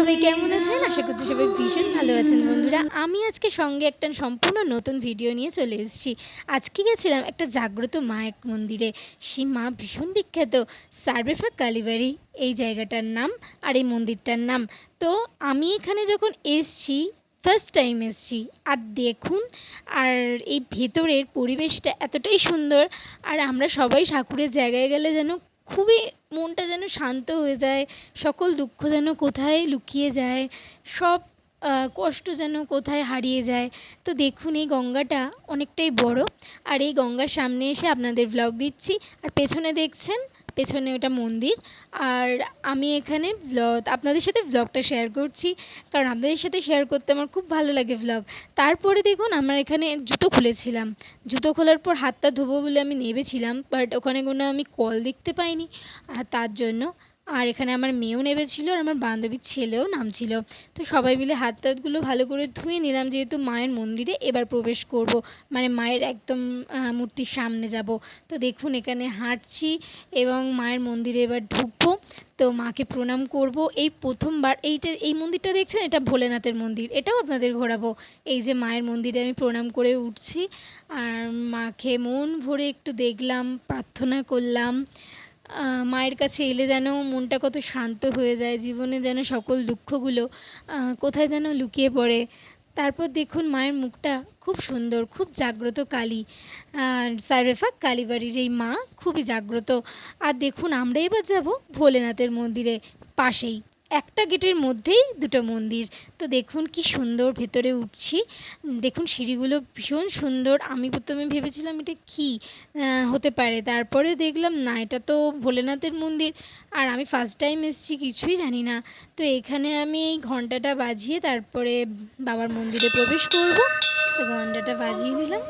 সবাই কেমন আছেন? আশা করছি সবাই ভীষণ ভালো আছেন বন্ধুরা। আমি আজকে সঙ্গে একটা সম্পূর্ণ নতুন ভিডিও নিয়ে চলে এসেছি। আজকে গেছিলাম একটা জাগ্রত মায়ের মন্দিরে। সেই মা ভীষণ বিখ্যাত, সার্বেফা কালীবাড়ি, এই জায়গাটার নাম আর এই মন্দিরটার নাম। তো আমি এখানে যখন এসছি ফার্স্ট টাইম এসছি, আর দেখুন, আর এই ভেতরের পরিবেশটা এতটাই সুন্দর, আর আমরা সবাই ঠাকুরের জায়গায় গেলে যেন খুবই মনটা যেন শান্ত হয়ে যায় সকল দুঃখ যেন কোথায় লুকিয়ে যায় সব কষ্ট যেন কোথায় হারিয়ে যায়। তো দেখুন, এই গঙ্গাটা অনেকটাই বড়। আর এই গঙ্গার সামনে এসে আপনাদের ব্লগ দিচ্ছি। আর পেছনে দেখছেন? পেছনে ওটা মন্দির। আর আমি এখানে আপনাদের সাথে ব্লগটা শেয়ার করছি। কারণ আপনাদের সাথে শেয়ার করতে আমার খুব ভালো লাগে ব্লগ তারপরে দেখুন, আমার এখানে জুতো খুলেছিলাম। জুতো খোলার পর হাতটা ধোবো বলে আমি নেবেছিলাম বাট ওখানে কোনো আমি কল দেখতে পাইনি। আর তার জন্য আর এখানে আমার মেয়েও নেবেছিল আর আমার বান্ধবীর ছেলেও নামছিল তো সবাই মিলে হাত টাতগুলো ভালো করে ধুয়ে নিলাম, যেহেতু মায়ের মন্দিরে এবার প্রবেশ করব। মানে মায়ের একদম মূর্তির সামনে যাব। তো দেখুন এখানে হাঁটছি এবং মায়ের মন্দিরে এবার ঢুকবো। তো মাকে প্রণাম করব। এই প্রথমবার এইটা, এই মন্দিরটা দেখছেন? এটা ভোলেনাথের মন্দির। এটাও আপনাদের ঘোরাবো। এই যে মায়ের মন্দিরে আমি প্রণাম করে উঠছি। আর মাকে মন ভরে একটু দেখলাম, প্রার্থনা করলাম। মায়ের কাছে এলে যেন মনটা কত শান্ত হয়ে যায়, জীবনে যেন সকল দুঃখগুলো কোথায় যেন লুকিয়ে পড়ে। তারপর দেখুন মায়ের মুখটা খুব সুন্দর, খুব জাগ্রত কালী। সারেফা কালীবাড়ির এই মা খুবই জাগ্রত। আর দেখুন আমরা এবার যাব ভোলেনাথের মন্দিরে পাশেই। একটা গেটের মধ্যেই দুটো মন্দির। তো দেখুন কি সুন্দর ভেতরে উঠছি। দেখুন সিঁড়িগুলো ভীষণ সুন্দর। আমি প্রথমে ভেবেছিলাম এটা কি হতে পারে। তারপরে দেখলাম, না, এটা তো ভোলেনাথের মন্দির। আর আমি ফার্স্ট টাইম এসেছি, কিছুই জানি না। তো এখানে আমি এই ঘন্টাটা বাজিয়ে তারপরে বাবার মন্দিরে প্রবেশ করব। তো ঘন্টাটা বাজিয়ে দিলাম।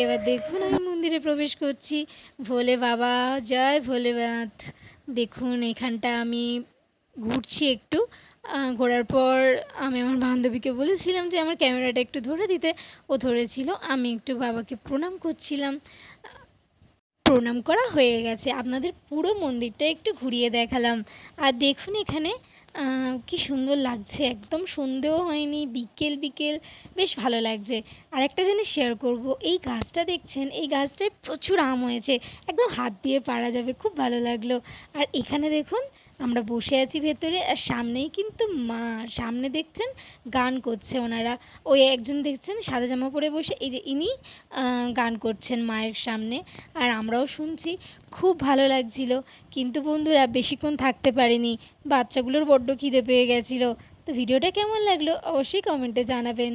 এবার দেখুন আমি মন্দিরে প্রবেশ করছি। ভোলে বাবা, জয় ভোলেনাথ। দেখুন এখানটা আমি ঘুরছি একটু। ঘোরার পর আমি আমার বান্ধবীকে বলেছিলাম যে, আমার ক্যামেরাটা একটু ধরে দিতে। ও ধরেছিল। আমি একটু বাবাকে প্রণাম করছিলাম। প্রণাম করা হয়ে গেছে। আপনাদের পুরো মন্দিরটা একটু ঘুরিয়ে দেখালাম। আর দেখুন এখানে কি সুন্দর লাগছে। একদম সন্ধেও হয়নি, বিকেল বিকেল। বেশ ভালো লাগছে। আর একটা জিনিস শেয়ার করব। এই গাছটা দেখছেন, এই গাছটায় প্রচুর আম হয়েছে। একদম হাত দিয়ে পাড়া যাবে। খুব ভালো লাগল। আর এখানে দেখুন আমরা বসে আছি ভেতরে আর সামনেই কিন্তু মা। সামনে দেখছেন গান করছে ওনারা। ওই একজন দেখছেন সাদা জামা পরে বসে, এই যে ইনি গান করছেন মায়ের সামনে। আর আমরাও শুনছি, খুব ভালো লাগছিল। কিন্তু বন্ধুরা, বেশিক্ষণ থাকতে পারিনি। বাচ্চাগুলোর বড্ড খিদে পেয়ে গেছিল। তো ভিডিওটা কেমন লাগল অবশ্যই কমেন্টে জানাবেন।